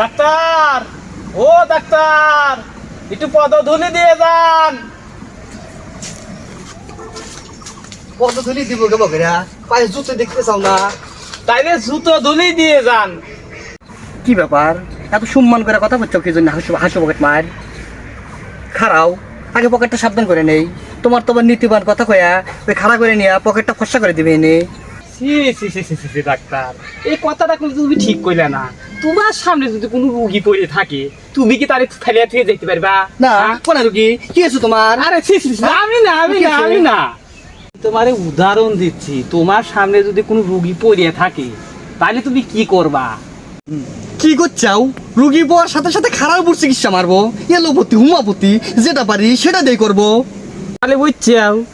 Doctor ও doctor একটু পদধূলি দিয়ে যান। কত ধুলি দিব গে বকেরা পায়ে জুতো দেখতে চাও না? তাইলে জুতো ধুলি দিয়ে যান। কি ব্যাপার? এত সম্মান করে কথা বলছো কি জন্য হাসো হাসো পকেট মার? খারাও আগে পকেটটা সাবধান করে নেই। তোমার তোমার নীতিবান কথা কয়া ওই খাড়া করে নিয়া পকেটটা ফসা করে দিবে এনে। সি সি সি সি, সি, ডাক্তার। এই কথাটা কিন্তু তুমি ঠিক কইলে না। তোমার সামনে যদি কোনো রুগী পড়ে থাকে তুমি কি তারে ফেলিয়া থেকে যেতে পারবা? না। হ্যাঁ? কোন রুগী? কি আছে তোমার? আরে আমি না আমি না আমি না। তোমারে উদাহরণ দিচ্ছি তোমার সামনে যদি কোনো রুগী পড়ে থাকে তাহলে তুমি কি করবা? কি করছাও রুগী পাওয়ার সাথে সাথে খারাপ চিকিৎসা মারবো? এলোপতি হুমাপতি যেটা পারি সেটা দিয়ে করব। তাহলে বুঝছাও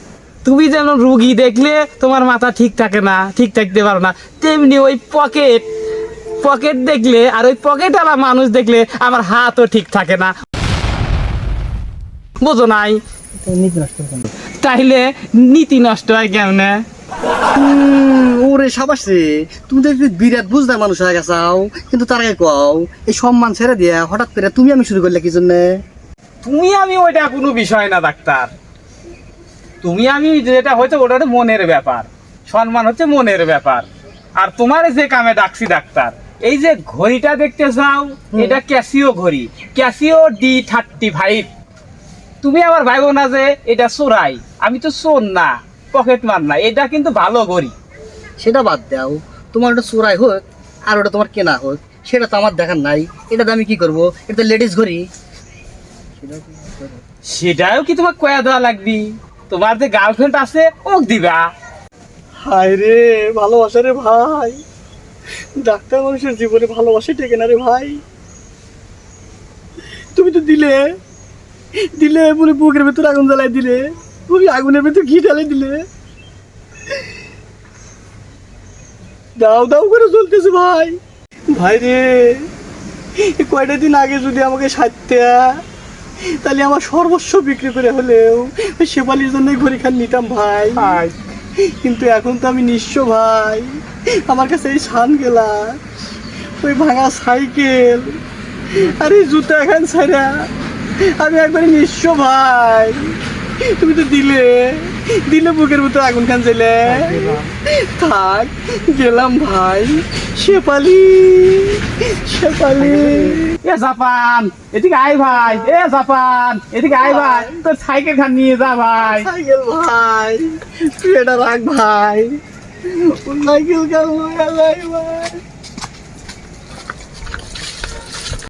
তুমি যেন রুগী দেখলে তোমার মাথা ঠিক থাকে না ঠিক থাকতে পারো না তেমনি ওই পকেট পকেট দেখলে আর ওই পকেটওয়ালা মানুষ দেখলে আমার হাতও ঠিক থাকে না। বোঝো নাই? তাইলে নীতি নষ্ট হয় কেমনে? ওরে সাবাসে তুমি দেখবি বিরাট বুঝদার মানুষ হয়ে গেছাও কিন্তু তার আগে কও এই সম্মান ছেড়ে দিয়া হঠাৎ করে তুমি আমি শুরু করলে কি জন্য? তুমি আমি ওইটা কোনো বিষয় না ডাক্তার। তুমি আমি যেটা হচ্ছে ওটা মনের ব্যাপার। সম্মান হচ্ছে মনের ব্যাপার। আর তোমার যে কামে ডাকছি ডাক্তার। এই যে ঘড়িটা দেখতে চাও এটা ক্যাসিও ঘড়ি। ক্যাসিও ডি থার্টি ফাইভ তুমি আমার ভাইবো না যে এটা চোরাই। আমি তো চোর না পকেট মার না। এটা কিন্তু ভালো ঘড়ি। সেটা বাদ দাও। তোমার ওটা চোরাই হোক আর ওটা তোমার কেনা হোক সেটা তো আমার দেখার নাই। এটা তো আমি কি করব? এটা তো লেডিস ঘড়ি। সেটাও কি তোমার কয়া দেওয়া লাগবি? তোমার যে গার্লফ্রেন্ড আছে ওক দিবা। হায় রে ভালোবাসা রে ভাই। ডাক্তার মানুষের জীবনে ভালোবাসা টেকে না রে ভাই। তুমি তো দিলে দিলে পুরো বুকের ভেতর আগুন জ্বালাই দিলে, পুরো আগুনের ভেতর ঘি ঢালে দিলে। দাও দাও করে চলতেছে ভাই। ভাই রে কয়টা দিন আগে যদি আমাকে সারতে, তাহলে আমার সর্বস্ব বিক্রি করে হলেও শেফালির জন্য ঘড়ি খান নিতাম ভাই। কিন্তু এখন তো আমি নিঃস্ব ভাই। আমার কাছে এই সান গেলা ওই ভাঙা সাইকেল আরে জুতা এখন ছাড়া আমি একবারে নিঃস্ব ভাই। তুমি তো দিলে দিলে বুকের মতো আগুন খান চাইলে থাক গেলাম ভাই শেফালি শেফালি। এ জাপান এদিকে আয় ভাই এ জাপান এদিকে আয় ভাই। তোর সাইকেল খান নিয়ে যা ভাই। সাইকেল ভাই তুই এটা রাখ ভাই। সাইকেল কেন ভাই?